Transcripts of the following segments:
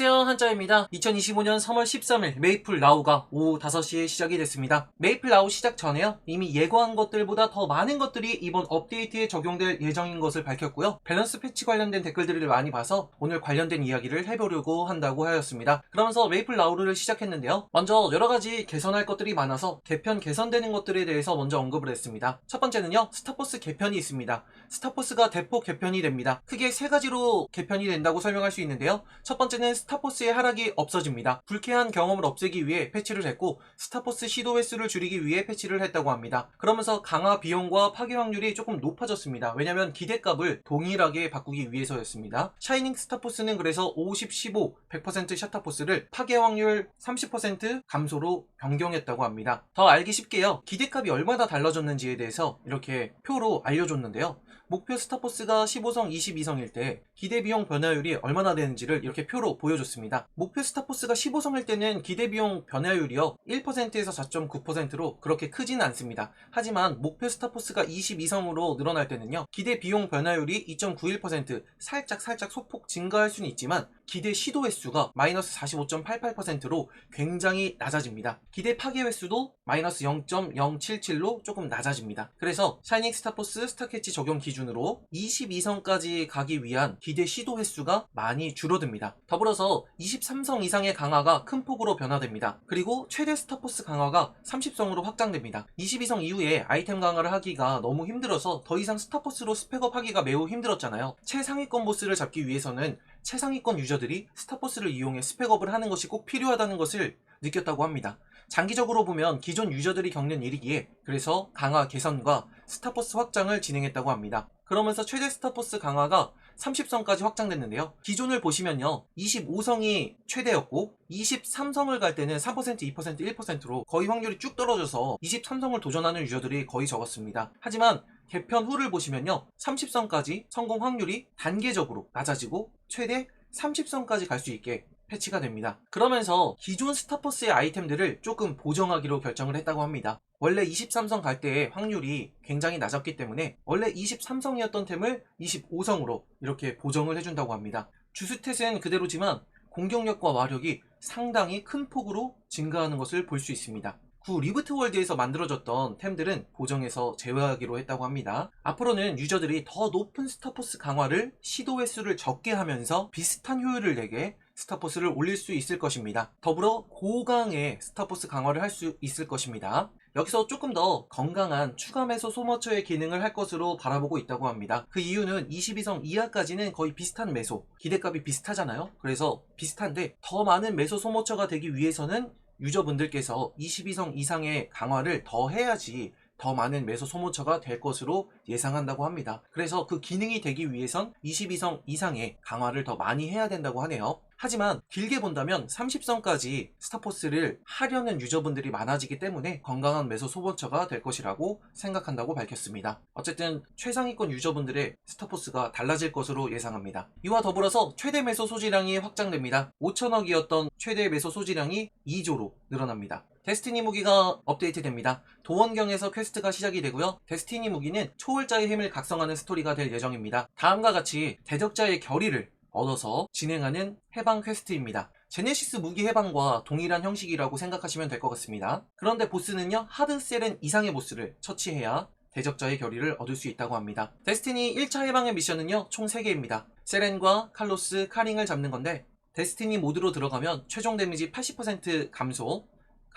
안녕하세요. 한짜입니다. 2025년 3월 13일 메이플 라우가 오후 5시에 시작이 됐습니다. 메이플 라우 시작 전에요. 이미 예고한 것들보다 더 많은 것들이 이번 업데이트에 적용될 예정인 것을 밝혔고요. 밸런스 패치 관련된 댓글들을 많이 봐서 오늘 관련된 이야기를 해보려고 한다고 하였습니다. 그러면서 메이플 라우를 시작했는데요. 먼저 여러가지 개선할 것들이 많아서 개편 개선되는 것들에 대해서 먼저 언급을 했습니다. 첫 번째는요. 스타포스 개편이 있습니다. 스타포스가 대폭 개편이 됩니다. 크게 세 가지로 개편이 된다고 설명할 수 있는데요. 첫 번째는 스타포스의 하락이 없어집니다. 불쾌한 경험을 없애기 위해 패치를 했고 스타포스 시도 횟수를 줄이기 위해 패치를 했다고 합니다. 그러면서 강화 비용과 파괴 확률이 조금 높아졌습니다. 왜냐면 기대값을 동일하게 바꾸기 위해서였습니다. 샤이닝 스타포스는 그래서 50, 15, 100% 샤타포스를 파괴 확률 30% 감소로 변경했다고 합니다. 더 알기 쉽게요. 기대값이 얼마나 달라졌는지에 대해서 이렇게 표로 알려줬는데요. 목표 스타포스가 15성 22성일 때 기대 비용 변화율이 얼마나 되는지를 이렇게 표로 보여줬습니다. 목표 스타포스가 15성일 때는 기대 비용 변화율이요 1%에서 4.9%로 그렇게 크지는 않습니다. 하지만 목표 스타포스가 22성으로 늘어날 때는요 기대 비용 변화율이 2.91% 살짝 살짝 소폭 증가할 수는 있지만 기대 시도 횟수가 마이너스 45.88%로 굉장히 낮아집니다. 기대 파괴 횟수도 마이너스 0.077로 조금 낮아집니다. 그래서 샤이닝 스타포스 스타캐치 적용 기준 으로 22성까지 가기 위한 기대 시도 횟수가 많이 줄어듭니다. 더불어서 23성 이상의 강화가 큰 폭으로 변화됩니다. 그리고 최대 스타포스 강화가 30성으로 확장됩니다. 22성 이후에 아이템 강화를 하기가 너무 힘들어서 더 이상 스타포스로 스펙업 하기가 매우 힘들었잖아요. 최상위권 보스를 잡기 위해서는 최상위권 유저들이 스타포스를 이용해 스펙업을 하는 것이 꼭 필요하다는 것을 느꼈다고 합니다. 장기적으로 보면 기존 유저들이 겪는 일이기에 그래서 강화 개선과 스타포스 확장을 진행했다고 합니다. 그러면서 최대 스타포스 강화가 30성까지 확장됐는데요. 기존을 보시면요. 25성이 최대였고 23성을 갈 때는 3%, 2%, 1%로 거의 확률이 쭉 떨어져서 23성을 도전하는 유저들이 거의 적었습니다. 하지만 개편 후를 보시면요. 30성까지 성공 확률이 단계적으로 낮아지고 최대 30성까지 갈 수 있게 패치가 됩니다. 그러면서 기존 스타포스의 아이템들을 조금 보정하기로 결정을 했다고 합니다. 원래 23성 갈 때의 확률이 굉장히 낮았기 때문에 원래 23성이었던 템을 25성으로 이렇게 보정을 해준다고 합니다. 주스탯은 그대로지만 공격력과 와력이 상당히 큰 폭으로 증가하는 것을 볼 수 있습니다. 구 리브트 월드에서 만들어졌던 템들은 보정해서 제외하기로 했다고 합니다. 앞으로는 유저들이 더 높은 스타포스 강화를 시도 횟수를 적게 하면서 비슷한 효율을 내게 스타포스를 올릴 수 있을 것입니다. 더불어 고강의 스타포스 강화를 할 수 있을 것입니다. 여기서 조금 더 건강한 추가 매소 소모처의 기능을 할 것으로 바라보고 있다고 합니다. 그 이유는 22성 이하까지는 거의 비슷한 매소, 기대값이 비슷하잖아요. 그래서 비슷한데 더 많은 매소 소모처가 되기 위해서는 유저분들께서 22성 이상의 강화를 더 해야지 더 많은 매소 소모처가 될 것으로 예상한다고 합니다. 그래서 그 기능이 되기 위해선 22성 이상의 강화를 더 많이 해야 된다고 하네요. 하지만 길게 본다면 30성까지 스타포스를 하려는 유저분들이 많아지기 때문에 건강한 매소 소모처가 될 것이라고 생각한다고 밝혔습니다. 어쨌든 최상위권 유저분들의 스타포스가 달라질 것으로 예상합니다. 이와 더불어서 최대 매소 소지량이 확장됩니다. 5천억이었던 최대 매소 소지량이 2조로 늘어납니다. 데스티니 무기가 업데이트됩니다. 도원경에서 퀘스트가 시작이 되고요. 데스티니 무기는 초월자의 힘을 각성하는 스토리가 될 예정입니다. 다음과 같이 대적자의 결의를 얻어서 진행하는 해방 퀘스트입니다. 제네시스 무기 해방과 동일한 형식이라고 생각하시면 될 것 같습니다. 그런데 보스는요, 하드셀은 이상의 보스를 처치해야 대적자의 결의를 얻을 수 있다고 합니다. 데스티니 1차 해방의 미션은요, 총 3개입니다. 세렌과 칼로스, 카링을 잡는 건데, 데스티니 모드로 들어가면 최종 데미지 80% 감소,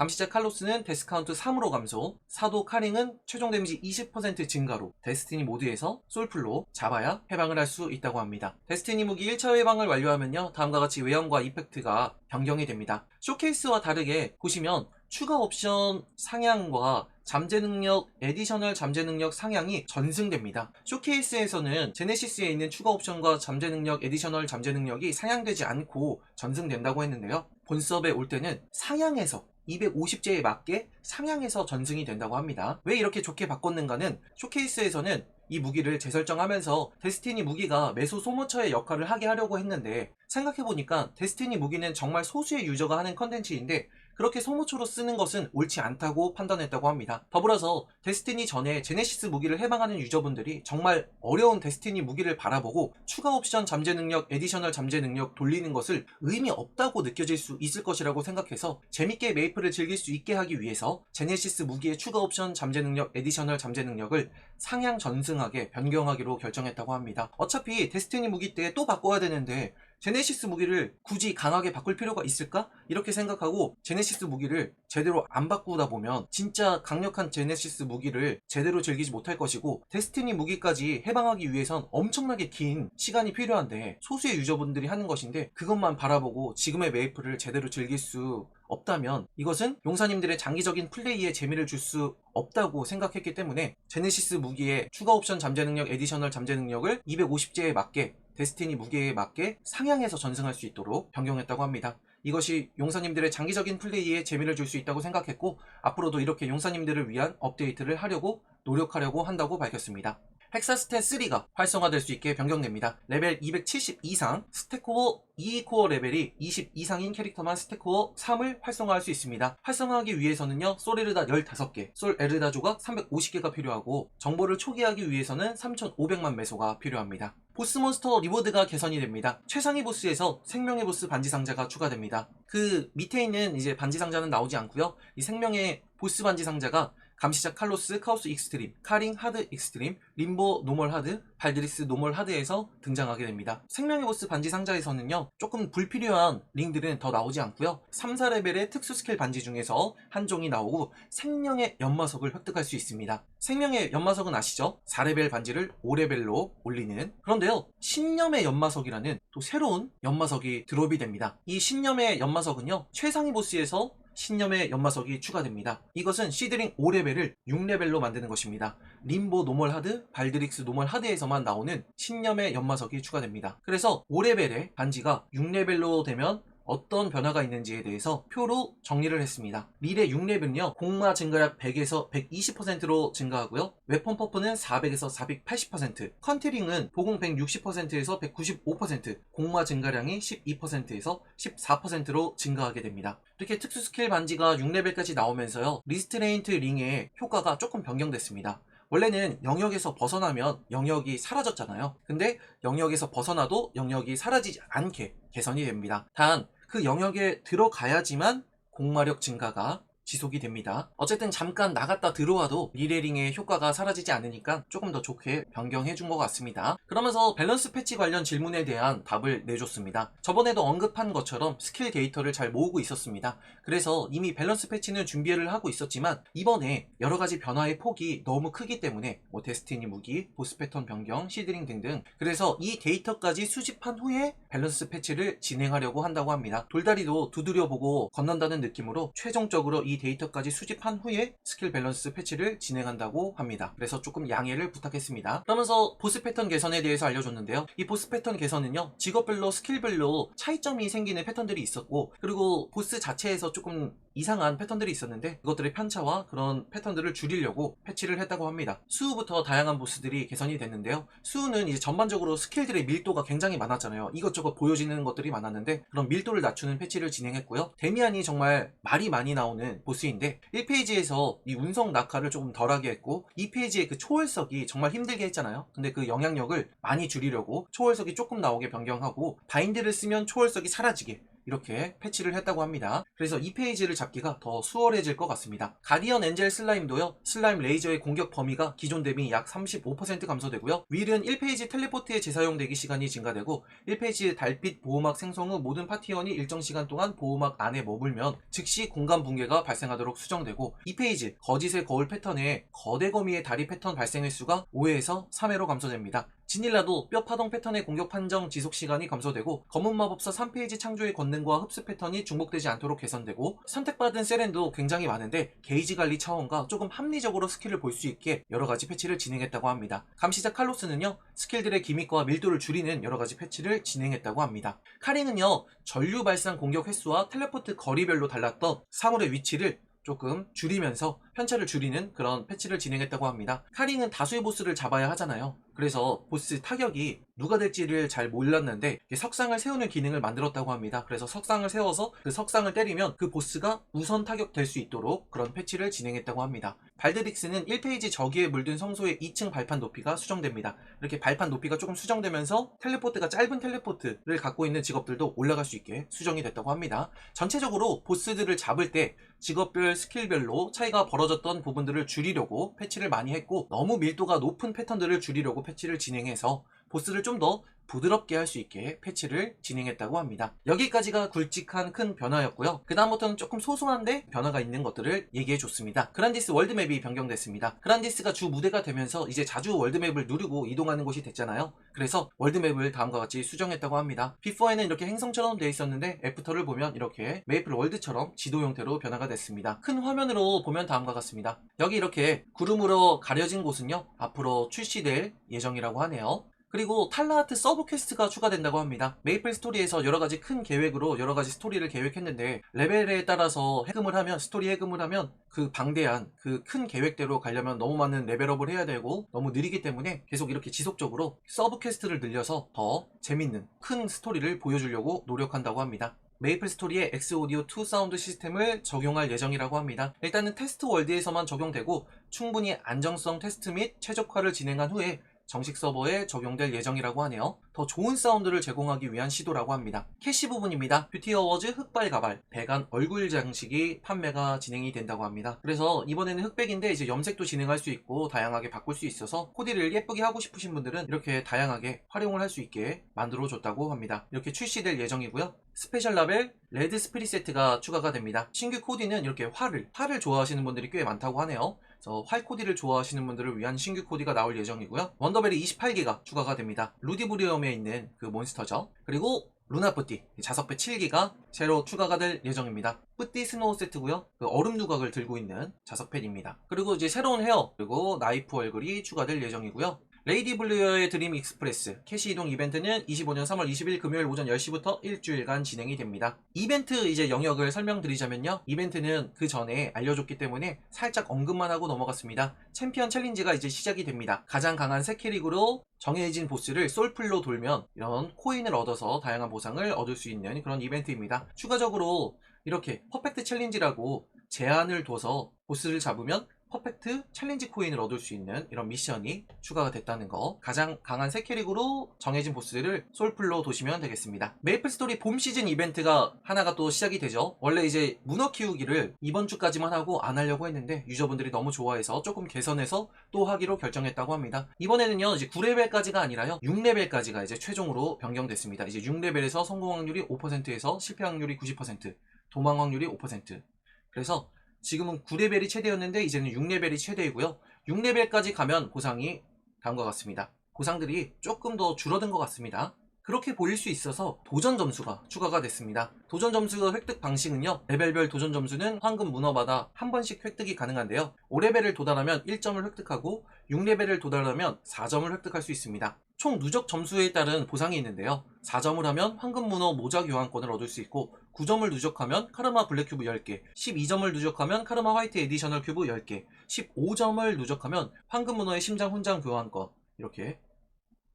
감시자 칼로스는 데스카운트 3으로 감소, 사도 카링은 최종 데미지 20% 증가로 데스티니 모드에서 솔플로 잡아야 해방을 할 수 있다고 합니다. 데스티니 무기 1차 해방을 완료하면요. 다음과 같이 외형과 이펙트가 변경이 됩니다. 쇼케이스와 다르게 보시면 추가 옵션 상향과 잠재 능력, 에디셔널 잠재 능력 상향이 전승됩니다. 쇼케이스에서는 제네시스에 있는 추가 옵션과 잠재 능력, 에디셔널 잠재 능력이 상향되지 않고 전승된다고 했는데요. 본섭에 올 때는 상향해서 250제에 맞게 상향해서 전승이 된다고 합니다. 왜 이렇게 좋게 바꿨는가는 쇼케이스에서는 이 무기를 재설정하면서 데스티니 무기가 매소 소모처의 역할을 하게 하려고 했는데 생각해보니까 데스티니 무기는 정말 소수의 유저가 하는 컨텐츠인데 그 그렇게 소모초로 쓰는 것은 옳지 않다고 판단했다고 합니다. 더불어서 데스티니 전에 제네시스 무기를 해방하는 유저분들이 정말 어려운 데스티니 무기를 바라보고 추가 옵션 잠재 능력, 에디셔널 잠재 능력 돌리는 것을 의미 없다고 느껴질 수 있을 것이라고 생각해서 재밌게 메이플을 즐길 수 있게 하기 위해서 제네시스 무기의 추가 옵션 잠재 능력, 에디셔널 잠재 능력을 상향 전승하게 변경하기로 결정했다고 합니다. 어차피 데스티니 무기 때 또 바꿔야 되는데 제네시스 무기를 굳이 강하게 바꿀 필요가 있을까? 이렇게 생각하고 제네시스 무기를 제대로 안 바꾸다 보면 진짜 강력한 제네시스 무기를 제대로 즐기지 못할 것이고 데스티니 무기까지 해방하기 위해선 엄청나게 긴 시간이 필요한데 소수의 유저분들이 하는 것인데 그것만 바라보고 지금의 메이플을 제대로 즐길 수 없다면 이것은 용사님들의 장기적인 플레이에 재미를 줄 수 없다고 생각했기 때문에 제네시스 무기의 추가 옵션 잠재 능력, 에디셔널 잠재 능력을 250제에 맞게 데스티니 무게에 맞게 상향해서 전승할 수 있도록 변경했다고 합니다. 이것이 용사님들의 장기적인 플레이에 재미를 줄 수 있다고 생각했고 앞으로도 이렇게 용사님들을 위한 업데이트를 하려고 노력하려고 한다고 밝혔습니다. 헥사스텐 3가 활성화될 수 있게 변경됩니다. 레벨 270 이상, 스태코어 2코어 레벨이 20 이상인 캐릭터만 스태코어 3을 활성화할 수 있습니다. 활성화하기 위해서는요, 솔에르다 15개, 솔 에르다 조각 350개가 필요하고, 정보를 초기화하기 위해서는 3,500만 메소가 필요합니다. 보스 몬스터 리워드가 개선이 됩니다. 최상위 보스에서 생명의 보스 반지 상자가 추가됩니다. 그 밑에 있는 이제 반지 상자는 나오지 않고요. 이 생명의 보스 반지 상자가 감시자 칼로스, 카오스 익스트림, 카링 하드 익스트림, 림보 노멀 하드, 발드리스 노멀 하드에서 등장하게 됩니다. 생명의 보스 반지 상자에서는요, 조금 불필요한 링들은 더 나오지 않고요. 3, 4레벨의 특수 스킬 반지 중에서 한 종이 나오고 생명의 연마석을 획득할 수 있습니다. 생명의 연마석은 아시죠? 4레벨 반지를 5레벨로 올리는 그런데요, 신념의 연마석이라는 또 새로운 연마석이 드롭이 됩니다. 이 신념의 연마석은요, 최상위 보스에서 신념의 연마석이 추가됩니다. 이것은 시드링 5레벨을 6레벨로 만드는 것입니다. 림보 노멀 하드, 발드릭스 노멀 하드에서만 나오는 신념의 연마석이 추가됩니다. 그래서 5레벨의 반지가 6레벨로 되면 어떤 변화가 있는지에 대해서 표로 정리를 했습니다. 미래 6레벨은요, 공마 증가력 100에서 120%로 증가하고요, 웨폰 퍼프는 400에서 480%, 컨트링은 보공 160%에서 195%, 공마 증가량이 12%에서 14%로 증가하게 됩니다. 이렇게 특수 스킬 반지가 6레벨까지 나오면서요, 리스트레인트 링의 효과가 조금 변경됐습니다. 원래는 영역에서 벗어나면 영역이 사라졌잖아요. 근데 영역에서 벗어나도 영역이 사라지지 않게 개선이 됩니다. 단, 그 영역에 들어가야지만 공마력 증가가 지속이 됩니다. 어쨌든 잠깐 나갔다 들어와도 미래링의 효과가 사라지지 않으니까 조금 더 좋게 변경해 준 것 같습니다. 그러면서 밸런스 패치 관련 질문에 대한 답을 내줬습니다. 저번에도 언급한 것처럼 스킬 데이터를 잘 모으고 있었습니다. 그래서 이미 밸런스 패치는 준비를 하고 있었지만 이번에 여러 가지 변화의 폭이 너무 크기 때문에 뭐 데스티니 무기, 보스 패턴 변경, 시드링 등등 그래서 이 데이터까지 수집한 후에 밸런스 패치를 진행하려고 한다고 합니다. 돌다리도 두드려보고 건넌다는 느낌으로 최종적으로 이 데이터까지 수집한 후에 스킬 밸런스 패치를 진행한다고 합니다. 그래서 조금 양해를 부탁했습니다. 그러면서 보스 패턴 개선에 대해서 알려줬는데요. 이 보스 패턴 개선은요, 직업별로 스킬별로 차이점이 생기는 패턴들이 있었고, 그리고 보스 자체에서 조금 이상한 패턴들이 있었는데 그것들의 편차와 그런 패턴들을 줄이려고 패치를 했다고 합니다. 수우부터 다양한 보스들이 개선이 됐는데요. 수우는 이제 전반적으로 스킬들의 밀도가 굉장히 많았잖아요. 이것저것 보여지는 것들이 많았는데 그런 밀도를 낮추는 패치를 진행했고요. 데미안이 정말 말이 많이 나오는 보스인데 1페이지에서 이 운석 낙하를 조금 덜하게 했고 2페이지의 그 초월석이 정말 힘들게 했잖아요. 근데 그 영향력을 많이 줄이려고 초월석이 조금 나오게 변경하고 바인드를 쓰면 초월석이 사라지게 이렇게 패치를 했다고 합니다. 그래서 이 페이지를 잡기가 더 수월해질 것 같습니다. 가디언 엔젤 슬라임도요. 슬라임 레이저의 공격 범위가 기존 대비 약 35% 감소되고요. 윌은 1페이지 텔레포트의 재사용 대기 시간이 증가되고 1페이지 달빛 보호막 생성 후 모든 파티원이 일정 시간 동안 보호막 안에 머물면 즉시 공간 붕괴가 발생하도록 수정되고 2페이지 거짓의 거울 패턴에 거대 거미의 다리 패턴 발생 횟수가 5회에서 3회로 감소됩니다. 지닐라도 뼈 파동 패턴의 공격 판정 지속 시간이 감소되고 검은 마법사 3페이지 창조의 권능과 흡수 패턴이 중복되지 않도록 개선되고 선택받은 세렌도 굉장히 많은데 게이지 관리 차원과 조금 합리적으로 스킬을 볼 수 있게 여러 가지 패치를 진행했다고 합니다. 감시자 칼로스는요 스킬들의 기믹과 밀도를 줄이는 여러 가지 패치를 진행했다고 합니다. 카링은요 전류 발산 공격 횟수와 텔레포트 거리별로 달랐던 사물의 위치를 조금 줄이면서 편차를 줄이는 그런 패치를 진행했다고 합니다. 카링은 다수의 보스를 잡아야 하잖아요. 그래서 보스 타격이 누가 될지를 잘 몰랐는데 석상을 세우는 기능을 만들었다고 합니다. 그래서 석상을 세워서 그 석상을 때리면 그 보스가 우선 타격될 수 있도록 그런 패치를 진행했다고 합니다. 발드릭스는 1페이지 저기에 물든 성소의 2층 발판 높이가 수정됩니다. 이렇게 발판 높이가 조금 수정되면서 텔레포트가 짧은 텔레포트를 갖고 있는 직업들도 올라갈 수 있게 수정이 됐다고 합니다. 전체적으로 보스들을 잡을 때 직업별 스킬별로 차이가 벌어 졌던 부분들을 줄이려고 패치를 많이 했고 너무 밀도가 높은 패턴들을 줄이려고 패치를 진행해서 보스를 좀 더 부드럽게 할 수 있게 패치를 진행했다고 합니다. 여기까지가 굵직한 큰 변화였고요. 그 다음부터는 조금 소소한데 변화가 있는 것들을 얘기해 줬습니다. 그란디스 월드맵이 변경됐습니다. 그란디스가 주 무대가 되면서 이제 자주 월드맵을 누르고 이동하는 곳이 됐잖아요. 그래서 월드맵을 다음과 같이 수정했다고 합니다. 비포에는 이렇게 행성처럼 되어 있었는데 애프터를 보면 이렇게 메이플 월드처럼 지도 형태로 변화가 됐습니다. 큰 화면으로 보면 다음과 같습니다. 여기 이렇게 구름으로 가려진 곳은요. 앞으로 출시될 예정이라고 하네요. 그리고 탈라하트 서브 퀘스트가 추가된다고 합니다. 메이플 스토리에서 여러 가지 큰 계획으로 여러 가지 스토리를 계획했는데 레벨에 따라서 해금을 하면 스토리 해금을 하면 그 방대한 그 큰 계획대로 가려면 너무 많은 레벨업을 해야 되고 너무 느리기 때문에 계속 이렇게 지속적으로 서브 퀘스트를 늘려서 더 재밌는 큰 스토리를 보여주려고 노력한다고 합니다. 메이플 스토리에 엑스오디오 2 사운드 시스템을 적용할 예정이라고 합니다. 일단은 테스트 월드에서만 적용되고 충분히 안정성 테스트 및 최적화를 진행한 후에 정식 서버에 적용될 예정이라고 하네요. 더 좋은 사운드를 제공하기 위한 시도라고 합니다. 캐시 부분입니다. 뷰티 어워즈 흑발 가발, 배간 얼굴 장식이 판매가 진행이 된다고 합니다. 그래서 이번에는 흑백인데 이제 염색도 진행할 수 있고 다양하게 바꿀 수 있어서 코디를 예쁘게 하고 싶으신 분들은 이렇게 다양하게 활용을 할 수 있게 만들어 줬다고 합니다. 이렇게 출시될 예정이고요. 스페셜 라벨 레드 스프릿 세트가 추가가 됩니다. 신규 코디는 이렇게 활을, 활을 좋아하시는 분들이 꽤 많다고 하네요. 활 코디를 좋아하시는 분들을 위한 신규 코디가 나올 예정이고요. 원더벨이 28개가 추가가 됩니다. 루디브리엄에 있는 그 몬스터죠. 그리고 루나뿌띠 자석배 7기가 새로 추가가 될 예정입니다. 뿌띠 스노우 세트고요. 그 얼음 누각을 들고 있는 자석패입니다. 그리고 이제 새로운 헤어 그리고 나이프 얼굴이 추가될 예정이고요. 레이디 블루어의 드림 익스프레스 캐시 이동 이벤트는 25년 3월 20일 금요일 오전 10시부터 일주일간 진행이 됩니다. 이벤트 이제 영역을 설명드리자면요. 이벤트는 그 전에 알려줬기 때문에 살짝 언급만 하고 넘어갔습니다. 챔피언 챌린지가 이제 시작이 됩니다. 가장 강한 세 캐릭으로 정해진 보스를 솔플로 돌면 이런 코인을 얻어서 다양한 보상을 얻을 수 있는 그런 이벤트입니다. 추가적으로 이렇게 퍼펙트 챌린지라고 제한을 둬서 보스를 잡으면 퍼펙트 챌린지 코인을 얻을 수 있는 이런 미션이 추가가 됐다는 거. 가장 강한 세 캐릭으로 정해진 보스를 솔플로 도시면 되겠습니다. 메이플 스토리 봄 시즌 이벤트가 하나가 또 시작이 되죠. 원래 이제 문어 키우기를 이번 주까지만 하고 안 하려고 했는데 유저분들이 너무 좋아해서 조금 개선해서 또 하기로 결정했다고 합니다. 이번에는요 이제 9레벨까지가 아니라요 6레벨까지가 이제 최종으로 변경됐습니다. 이제 6레벨에서 성공 확률이 5%에서 실패 확률이 90% 도망 확률이 5% 그래서 지금은 9레벨이 최대였는데 이제는 6레벨이 최대이고요. 6레벨까지 가면 보상이 다음과 같습니다. 보상들이 조금 더 줄어든 것 같습니다. 그렇게 보일 수 있어서 도전 점수가 추가가 됐습니다. 도전 점수 획득 방식은요. 레벨별 도전 점수는 황금 문어마다 한 번씩 획득이 가능한데요. 5레벨을 도달하면 1점을 획득하고 6레벨을 도달하면 4점을 획득할 수 있습니다. 총 누적 점수에 따른 보상이 있는데요. 4점을 하면 황금 문어 모자 교환권을 얻을 수 있고 9점을 누적하면 카르마 블랙 큐브 10개, 12점을 누적하면 카르마 화이트 에디셔널 큐브 10개, 15점을 누적하면 황금 문어의 심장 훈장 교환권 이렇게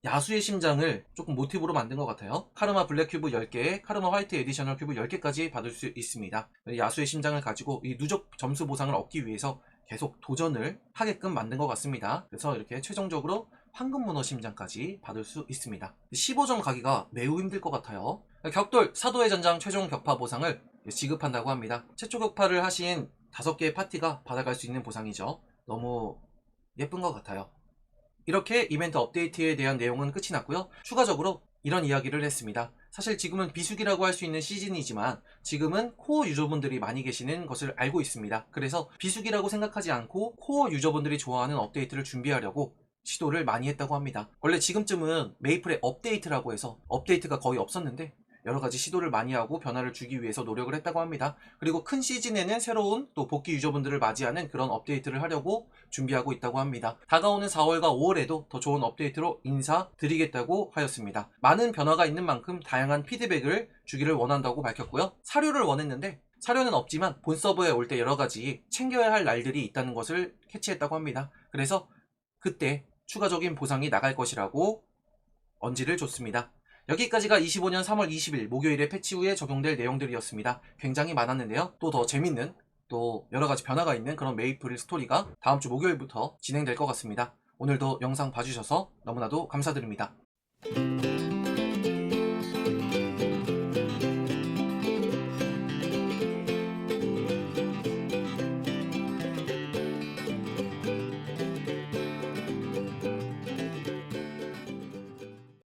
야수의 심장을 조금 모티브로 만든 것 같아요. 카르마 블랙 큐브 10개, 카르마 화이트 에디셔널 큐브 10개까지 받을 수 있습니다. 야수의 심장을 가지고 이 누적 점수 보상을 얻기 위해서 계속 도전을 하게끔 만든 것 같습니다. 그래서 이렇게 최종적으로 황금 문어 심장까지 받을 수 있습니다. 15점 가기가 매우 힘들 것 같아요. 격돌 사도의 전장 최종 격파 보상을 지급한다고 합니다. 최초 격파를 하신 5개의 파티가 받아갈 수 있는 보상이죠. 너무 예쁜 것 같아요. 이렇게 이벤트 업데이트에 대한 내용은 끝이 났고요. 추가적으로 이런 이야기를 했습니다. 사실 지금은 비수기라고 할 수 있는 시즌이지만 지금은 코어 유저분들이 많이 계시는 것을 알고 있습니다. 그래서 비수기라고 생각하지 않고 코어 유저분들이 좋아하는 업데이트를 준비하려고 시도를 많이 했다고 합니다. 원래 지금쯤은 메이플의 업데이트라고 해서 업데이트가 거의 없었는데 여러 가지 시도를 많이 하고 변화를 주기 위해서 노력을 했다고 합니다. 그리고 큰 시즌에는 새로운 또 복귀 유저분들을 맞이하는 그런 업데이트를 하려고 준비하고 있다고 합니다. 다가오는 4월과 5월에도 더 좋은 업데이트로 인사드리겠다고 하였습니다. 많은 변화가 있는 만큼 다양한 피드백을 주기를 원한다고 밝혔고요. 사료를 원했는데 사료는 없지만 본 서버에 올 때 여러 가지 챙겨야 할 날들이 있다는 것을 캐치했다고 합니다. 그래서 그때 추가적인 보상이 나갈 것이라고 언지를 줬습니다. 여기까지가 25년 3월 20일 목요일에 패치 후에 적용될 내용들이었습니다. 굉장히 많았는데요. 또 더 재밌는 또 여러 가지 변화가 있는 그런 메이플 스토리가 다음 주 목요일부터 진행될 것 같습니다. 오늘도 영상 봐주셔서 너무나도 감사드립니다.